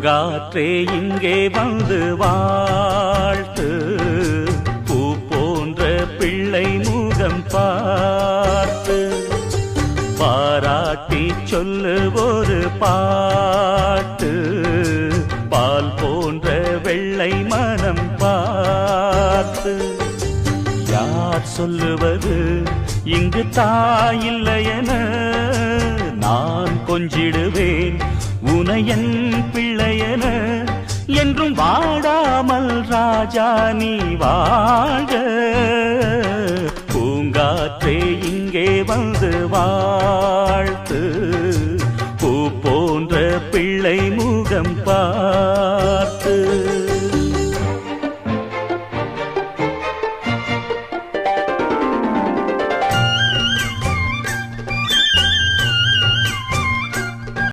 பூங்காற்றே இங்கே வந்து வாழ்த்து. பூ போன்ற பிள்ளை முகம் பார்த்து. பாராட்டி சொல்லு ஒரு பாட்டு. பால் போன்ற வெள்ளை மனம் பார்த்து. யார் சொல்லுவது? இங்கு தாயில்லையென கொஞ்சிடுவேன். உனையன் பிள்ளையன என்றும் வாடாமல் ராஜா நீ வாழ பூங்காற்றே இங்கே வந்து வாழ்த்து. பூ போன்ற பிள்ளை முகம் பார்த்து.